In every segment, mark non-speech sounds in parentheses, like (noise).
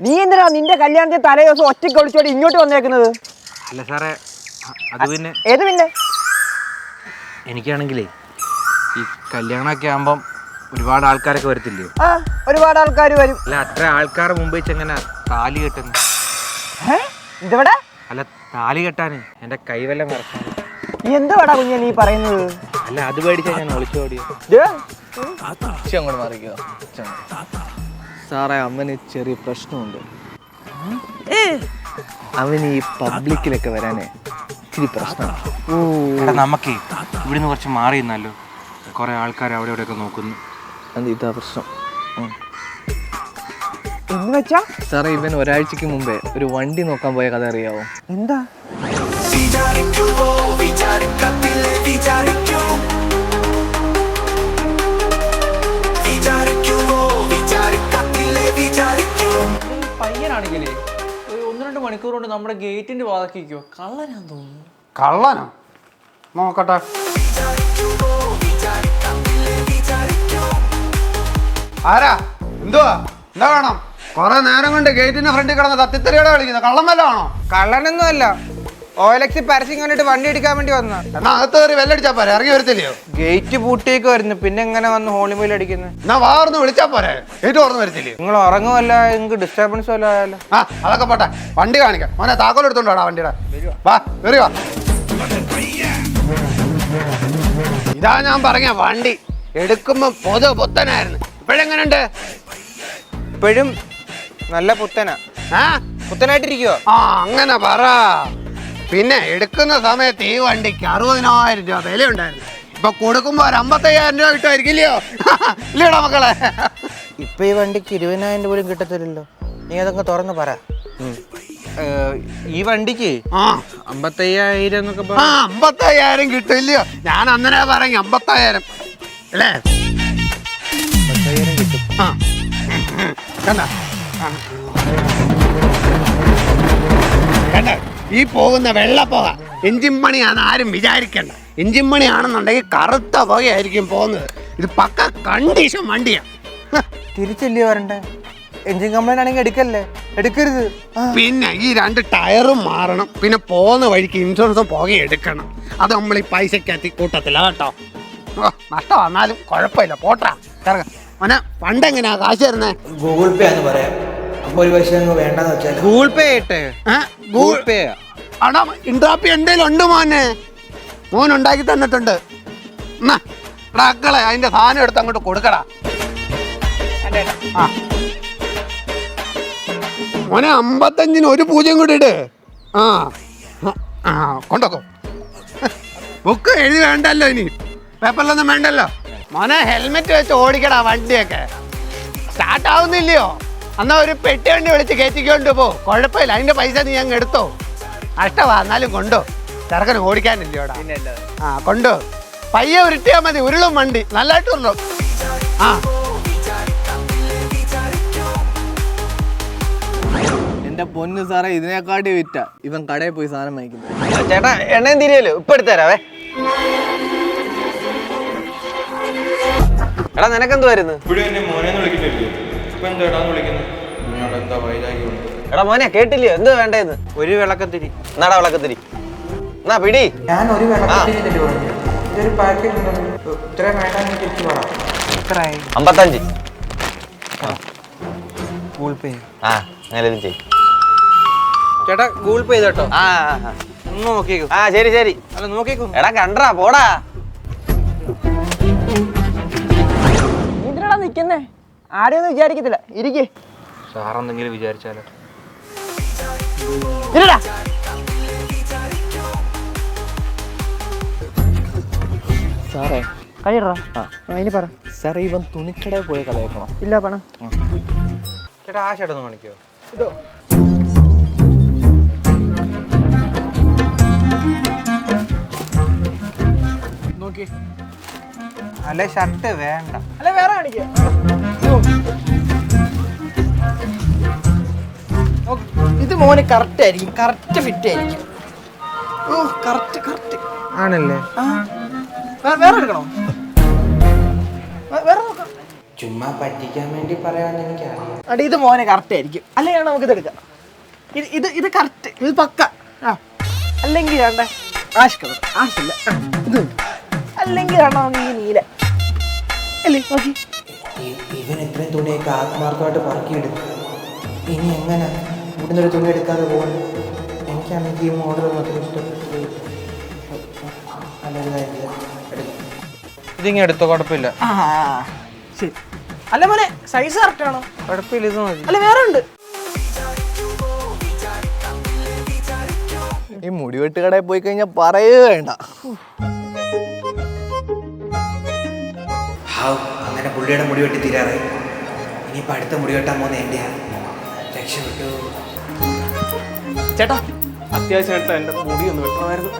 നീ എന്തിനാ നിന്റെ കല്യാണത്തിന് തലേ ദിവസം ഒറ്റയ്ക്ക് ഒളിച്ചോടി ഇങ്ങോട്ട് വന്നേക്കുന്നത്? അല്ല സാറേ അത് പിന്നെ ഏത് പിന്നെ? എനിക്കാണെങ്കിലേ ഈ കല്യാണമൊക്കെ ആകുമ്പം ഒരുപാട് ആൾക്കാരൊക്കെ വരത്തില്ലയോ ആ ഒരുപാട് ആൾക്കാർ വരും. അല്ല അത്ര ആൾക്കാർ മുമ്പ് വെച്ച് എങ്ങനെ താലി കെട്ടുന്നു? ഏ? ഇതെവിടെ? അല്ല താലി കെട്ടാന്. എന്റെ കൈവെല്ലാം മറക്കാൻ. എന്തുവാടാ കുഞ്ഞ നീ പറയുന്നത്? അല്ല അത് പേടിച്ചാ ഞാൻ ഒളിച്ചോടിയോ. ദേ, അങ്ങോട്ട് മാറിക്കോ. സാറേ അവന് ചെറിയ പ്രശ്നമുണ്ട്. അവന് ഈ പബ്ലിക്കിലൊക്കെ വരാനേ ഇച്ചിരി പ്രശ്നമാണ്. എടാ നമുക്കേ ഇവിടുന്ന് കുറച്ച് മാറി നിന്നല്ലോ കുറെ ആൾക്കാർ അവിടെ ഇവിടെ ഒക്കെ നോക്കുന്നു. അത് ഇതാ പ്രശ്നം. ഉം. എന്ന് വെച്ചാ സാറേ ഇവൻ ഒരാഴ്ചക്ക് മുമ്പേ ഒരു വണ്ടി നോക്കാൻ പോയ കഥ അറിയാവോ? എന്താ? വിചാരിക്കുവോ വിചാരിക്കത്തില്ലേ വിചാരിക്കൂ പയ്യനാണെങ്കിലേ ഒരു ഒന്ന് രണ്ട് മണിക്കൂർ കൊണ്ട് നമ്മുടെ ഗേറ്റിന്റെ വാതക്കിക്കോ കള്ളനാന്ന് തോന്നുന്നു. കള്ളനോ? നോക്കട്ടെ. ആരാ? എന്തുവാ? എന്താ വേണം കൊറേ നേരം കൊണ്ട് ഗേറ്റിന്റെ ഫ്രണ്ടിൽ കിടന്ന് തത്തിത്തെറിയോടെ കളിക്കുന്നത് കള്ളം വല്ല ആണോ? കള്ളനൊന്നും അല്ല ഓലക്സി പരസ്യം കണ്ടിട്ട് വണ്ടി എടുക്കാൻ വേണ്ടി വന്ന എന്നാ അകത്ത് കയറി വെല്ലടിച്ചാ പോരെ? ഇറങ്ങി വരത്തില്ലയോ? ഗേറ്റ് പൂട്ടിയേക്ക് വരുന്നു. പിന്നെ എങ്ങനെ വന്ന് ഹോളിമെയിൽ അടിക്കുന്നു? എന്നാ വാർന്ന് വിളിച്ചാ പോരെ? ഗേറ്റ് തുറന്ന് വരത്തില്ലയോ? നിങ്ങൾ ഉറങ്ങുമല്ല നിങ്ങൾക്ക് ഡിസ്റ്റർബൻസ് വല്ല ആയാലോ? ആ അതൊക്കെ പോട്ടെ. വണ്ടി കാണിക്കാം. മോനെ താക്കോൽ എടുത്തോണ്ടാ വണ്ടിയുടെ. വാ കയറി വാ. ഇതാ ഞാൻ പറഞ്ഞ വണ്ടി. എടുക്കുമ്പോ പൊതു പുത്തനായിരുന്നു. ഇപ്പോഴെങ്ങനെയുണ്ട് ഇപ്പോഴും നല്ല പുത്തനാ. ആ? പുത്തനായിട്ടിരിക്കുവോ? ആ അങ്ങനെ പറ. പിന്നെ എടുക്കുന്ന സമയത്ത് ഈ വണ്ടിക്ക് അറുപതിനായിരം രൂപ വില ഉണ്ടായിരുന്നു ഇപ്പൊ കൊടുക്കുമ്പോ ഒരു അമ്പത്തയ്യായിരം രൂപ കിട്ടുമായിരിക്കില്ലയോ? (laughs) ഇല്ലടാ മക്കളെ. ഇപ്പൊ ഈ വണ്ടിക്ക് ഇരുപതിനായിരം രൂപ പോലും കിട്ടത്തില്ലല്ലോ. നീ അതൊക്കെ തുറന്ന് പറ. ഈ വണ്ടിക്ക് ആ. അമ്പത്തയ്യായിരം എന്നൊക്കെ അമ്പത്തയ്യായിരം കിട്ടില്ലയോ ഇല്ലയോ ഞാൻ അന്നേരം പറഞ്ഞു അമ്പത്തയ്യായിരം അല്ലേ ആ. കണ്ട? കണ്ട? ഈ പോകുന്ന വെള്ളപ്പുക എഞ്ചിൻ മണിയാണ് ആരും വിചാരിക്കണ്ട. എഞ്ചിൻ പണിയാണെന്നുണ്ടെങ്കിൽ കറുത്ത പുകയായിരിക്കും പോകുന്നത്. ഇത് പക്ക കണ്ടീഷൻ വണ്ടിയാണ് തിരിച്ചല്ലേ വരണ്ടേ? എഞ്ചിൻ കംപ്ലൈന്റ് ആണെങ്കിൽ എടുക്കല്ലേ? എടുക്കരുത്. പിന്നെ ഈ രണ്ട് ടയറും മാറണം. പിന്നെ പോകുന്ന വഴിക്ക് ഇൻഷുറൻസും പുക എടുക്കണം. അത് നമ്മൾ ഈ പൈസക്കകത്ത് കൂട്ടത്തില്ല കേട്ടോ. നഷ്ടം വന്നാലും കുഴപ്പമില്ല. പോട്ടാ കറങ്ങ. മോനെ പണ്ട് എങ്ങനെയാ കാശ് തരുന്നേ? ഗൂഗിൾ പേ എന്ന് പറയാം. ഒരു പൈസ അങ്ങ് വേണ്ടെന്ന് വെച്ചാൽ ഗൂഗിൾ പേ ഇട്ടേ? ഗൂഗിൾ പേ അടാ ഇൻട്രാപ്പി എന്തേലും ഉണ്ട് മോനെ? മോൻ ഉണ്ടാക്കി തന്നിട്ടുണ്ട്. എന്നാ അക്കളെ അതിന്റെ സാധനം എടുത്ത് അങ്ങോട്ട് കൊടുക്കടാ. ആ. മോനെ അമ്പത്തഞ്ചിന് ഒരു പൂജ്യം കൂടി ഇട്. ആ. ആ കൊണ്ടോക്കോ ബുക്ക് എഴുതി വേണ്ടല്ലോ ഇനി. പേപ്പറിലൊന്നും വേണ്ടല്ലോ. മോനെ ഹെൽമെറ്റ് വെച്ച് ഓടിക്കടാ വണ്ടിയൊക്കെ. സ്റ്റാർട്ട് ആവുന്നില്ലയോ എന്നാ ഒരു പെട്ടി വണ്ടി വിളിച്ച് കയറ്റിക്കൊണ്ട് പോ. കുഴപ്പമില്ല. അതിന്റെ പൈസ നീ അങ്ങ് എടുത്തോ. നഷ്ടമാ. എന്നാലും കൊണ്ടോ. ചെറുക്കന് ഓടിക്കാനില്ലയോടാ ആ കൊണ്ടോ. പയ്യെ ഉരുട്ടിയാ മതി. ഉരുളും വണ്ടി. നല്ലതായിട്ട് ഉരുളും. ആ. എന്റെ പൊന്ന് സാറേ ഇതിനെക്കാട്ടി വിറ്റ. ഇവൻ കടയിൽ പോയി സാധനം വാങ്ങിക്കുന്നു ചേട്ടാ എണ്ണയും തിരിയല്ലോ? ഇപ്പൊ എടുത്തരാവേ എടാ നിനക്കെന്ത് വരുന്നു? ഇവിടെ എന്നെ മോനെ വിളിക്കുന്നില്ലേ ഇപ്പൊ എന്താടാന്ന് വിളിക്കുന്നത് നിന്നോട് എന്താ വൈരാഗ്യമുണ്ട് എടാ മോനെ കേട്ടില്ലയോ? എന്ത് വേണ്ടേന്ന്? ഒരു വിളക്കത്തിരി. എന്നാടാ വിളക്കത്തിരി? എന്നാ പിടി. ഞാൻ ഒരു വെള്ളത്തിൽ പറഞ്ഞു ഇതൊരു പാക്കറ്റ് ഇത്രയും വേണ്ടെന്ന് തിരിച്ചു പറയാം അമ്പത്തഞ്ച്. ഗൂഗിൾ പേ ആ അങ്ങനെ ചെയ്യും. ചേട്ടാ ഗൂഗിൾ പേ ചെയ്തോട്ടോ ആ ആ, ആ. ഒന്ന് നോക്കിയേക്കും. ആ ശരി ശരി. അല്ല നോക്കിയേക്കും. എടാ കണ്ടടാ പോടാ. ഇതിലടാ നിക്കുന്നേ. ആരെയൊന്നും വിചാരിക്കത്തില്ല. ഇരിക്കേ. സാറെന്തെങ്കിലും വിചാരിച്ചാലോ? ഇല്ലടാ. സാറേ. കഴിയടാ. അതിന് പറ. സാറേ ഇവൻ തുണിക്കടയിൽ പോയ കഥ ഇല്ല പണം ചേട്ടാ ആ ചേട്ടൊന്ന് കാണിക്കോ? നോക്കി അല്ലെ ഷർട്ട് വേണ്ട. അല്ലെ വേറെ കാണിക്കാം. ഇത് മോന് കറക്റ്റ് ആയിരിക്കും. കറക്റ്റ് ഫിറ്റ് ആയിരിക്കും. ഓ കറക്റ്റ് കറക്റ്റ് ആണല്ലേ? വേറെ വേറെ എടുക്കണോ? വേറെ നോക്കാം. ചുമ്മാ പറ്റിക്കാൻ വേണ്ടി പറയാമെന്ന് എനിക്കറിയാം. അടി ഇത് മോനെ കറക്റ്റ് ആയിരിക്കും. അല്ലെങ്കിൽ നമുക്ക് ഇതെടുക്കാം ഇത് ഇത് ഇത് കറക്റ്റ് ഇത് പക്ക. ആ. അല്ലെങ്കിൽ വേണ്ട. ആശ് കളർ ആശില്ല ഇത് അല്ലെങ്കിൽ വേണ്ട നമുക്ക് ഈ നീല. അല്ലേ? ബാക്കി ഇവൻ ഇത്രയും തുണിയൊക്കെ ആത്മാർത്ഥമായിട്ട് പറക്കിയിടും. ഇനി എങ്ങനെ? ഇവിടുന്ന് ഒരു തുണി എടുക്കാതെ പോകുന്നു എനിക്കാണെങ്കിൽ ഈ മോഡൽ മാത്രം ഇഷ്ടപ്പെട്ടു ഇതിങ്ങനെ എടുത്തോ കുഴപ്പമില്ല. ആ ശരി. അല്ല മോനെ സൈസ് കറക്റ്റ് ആണോ? കുഴപ്പമില്ല ഇത് മതി. അല്ല വേറെ ഉണ്ട്. ഈ മുടിവെട്ട് കടയിൽ പോയി കഴിഞ്ഞാൽ പറയുക വേണ്ട. ഹാവ് അങ്ങനെ പുള്ളിയുടെ മുടി വെട്ടി തീരാറായി ഇനിയിപ്പോൾ അടുത്ത മുടി വെട്ടാൻ പോകുന്ന എന്റെയാണ് രക്ഷപ്പെട്ടു. ചേട്ടാ അത്യാവശ്യമായിട്ട് എന്റെ മുടി ഒന്ന് വെട്ടണമായിരുന്നു.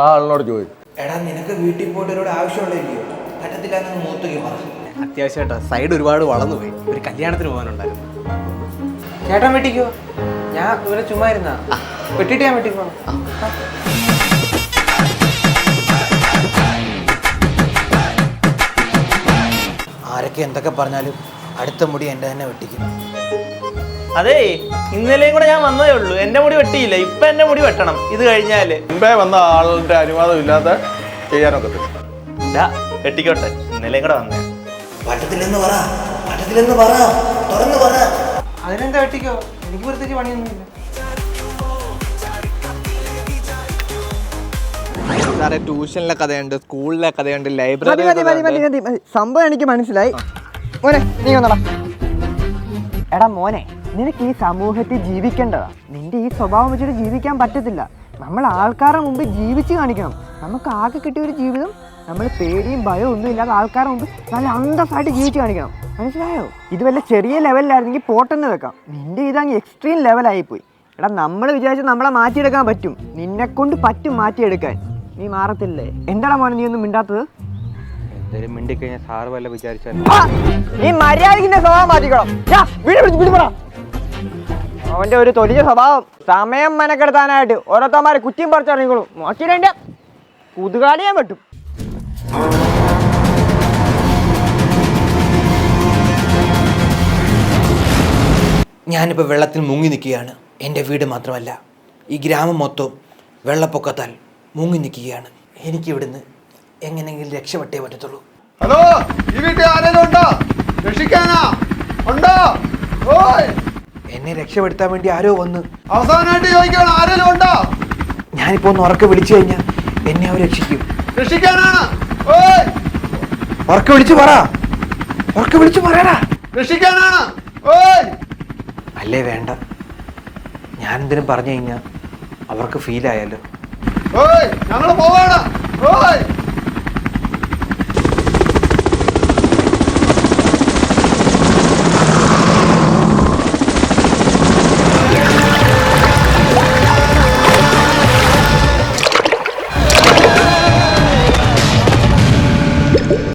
ആ ആളിനോട് ചോദിച്ചു. എടാ നിനക്ക് വീട്ടിൽ പോയിട്ട് ഒരുപാട് ആവശ്യമുള്ളല്ലോ പറ്റത്തില്ല എന്നൊന്ന് മൂത്തുകയും പറ. അത്യാവശ്യമായിട്ടാ സൈഡ് ഒരുപാട് വളർന്നു പോയി ഒരു കല്യാണത്തിന് പോകാനുണ്ടായിരുന്നു. ചേട്ടൻ വെട്ടിക്കോ? ഞാൻ ഇവിടെ ചുമ്മാ ഇരുന്നാ. വെട്ടിട്ട് ഞാൻ വെട്ടിക്കോ ആരൊക്കെ എന്തൊക്കെ പറഞ്ഞാലും അടുത്ത മുടി എന്റെ തന്നെ വെട്ടിക്കും. അതെ ഇന്നലെയും കൂടെ ഞാൻ വന്നതേ ഉള്ളൂ. എന്റെ മുടി വെട്ടിയില്ല. ഇപ്പൊ എന്റെ മുടി വെട്ടണം. ഇത് കഴിഞ്ഞാൽ. മുമ്പേ വന്ന ആളുടെ അനുവാദം ഇല്ലാതെ ചെയ്യാനൊക്കെ വെട്ടിക്കോട്ടെ. ഇന്നലെയും കൂടെ വന്നേ. പറ്റത്തില്ലെന്ന് പറ. പറ്റത്തില്ലെന്ന് പറ. തുറന്ന് പറ. അതിനെന്താ വെട്ടിക്കോ? എനിക്ക് പ്രത്യേകിച്ച് പണിയൊന്നുമില്ല. സാറേ ട്യൂഷനിലെ കഥയുണ്ട് സ്കൂളിലെ കഥയുണ്ട് ലൈബ്രറി മതി മതി മതി മതി മതി സംഭവം എനിക്ക് മനസ്സിലായി. മോനെ നീ വന്നടാ. എടാ മോനെ നിനക്ക് ഈ സമൂഹത്തിൽ ജീവിക്കേണ്ടതാ. നിന്റെ ഈ സ്വഭാവം വെച്ചിട്ട് ജീവിക്കാൻ പറ്റത്തില്ല. നമ്മൾ ആൾക്കാരുടെ മുമ്പ് ജീവിച്ച് കാണിക്കണം. നമുക്ക് ആകെ കിട്ടിയ ഒരു ജീവിതം നമ്മൾ പേടിയും ഭയവും ഒന്നും ഇല്ലാതെ ആൾക്കാരുടെ മുമ്പ് നല്ല അന്തസ്സായിട്ട് ജീവിച്ച് കാണിക്കണം. മനസ്സിലായോ? ഇത് വല്ല ചെറിയ ലെവലിലായിരുന്നെങ്കിൽ പോട്ടെന്ന് വെക്കാം. നിന്റെ ഇതങ്ങ് എക്സ്ട്രീം ലെവലായിപ്പോയി എടാ നമ്മൾ വിചാരിച്ച് നമ്മളെ മാറ്റിയെടുക്കാൻ പറ്റും. നിന്നെക്കൊണ്ട് പറ്റും മാറ്റിയെടുക്കാൻ. നീ മാറത്തില്ലേ? എന്താടാ മോനെ നീ ഒന്നും മിണ്ടാത്തത്? എന്തായാലും മിണ്ടിക്കഴിഞ്ഞാൽ സാറ് വല്ല വിചാരിച്ചാൽ ആ, നീ മര്യാദക്കിന്റെ സ്വഭാവം മാറ്റിക്കണം അവന്റെ ഒരു തൊലിയ സ്വഭാവം സമയം മെനക്കെടുത്താനായിട്ട് ഓരോരുത്തന്മാരെ കുറ്റിയും പറിച്ചിറങ്ങിക്കോളും നോക്കിയിട്ടെ കുതുകാലിയാൻ പറ്റും ഞാനിപ്പോൾ വെള്ളത്തിൽ മുങ്ങി നിൽക്കുകയാണ്. എന്റെ വീട് മാത്രമല്ല ഈ ഗ്രാമം മൊത്തം വെള്ളപ്പൊക്കത്താൽ മുങ്ങി നിൽക്കുകയാണ് എനിക്ക് ഇവിടുന്ന് എങ്ങനെയെങ്കിലും രക്ഷപ്പെട്ടേ പറ്റത്തുള്ളൂ. ഹലോ ഈ വീട്ടിൽ ആരെങ്കിലും ഉണ്ടോ? രക്ഷിക്കാനാ? ഉണ്ടോ? ഓയ്! എന്നെ രക്ഷപ്പെടുത്താൻ വേണ്ടി ആരോ വന്ന് അവസാനമായിട്ട് ചോദിക്കണം ആരെങ്കിലും ഉണ്ടോ? ഞാനിപ്പോ ഒന്ന് ഉറക്കെ വിളിച്ചു കഴിഞ്ഞാൽ എന്നെ അവർ രക്ഷിക്കും. രക്ഷിക്കാനാണ്. ഓയ്! ഉറക്കെ വിളിച്ചു പറ. ഉറക്കെ വിളിച്ചു പറയാനാ രക്ഷിക്കാനാണ്. ഓയ്! അല്ലേ വേണ്ട. ഞാനെന്തിനും പറഞ്ഞു കഴിഞ്ഞാൽ അവർക്ക് ഫീലായാലോ ഞങ്ങൾ പോവാണ്. ഓയ്.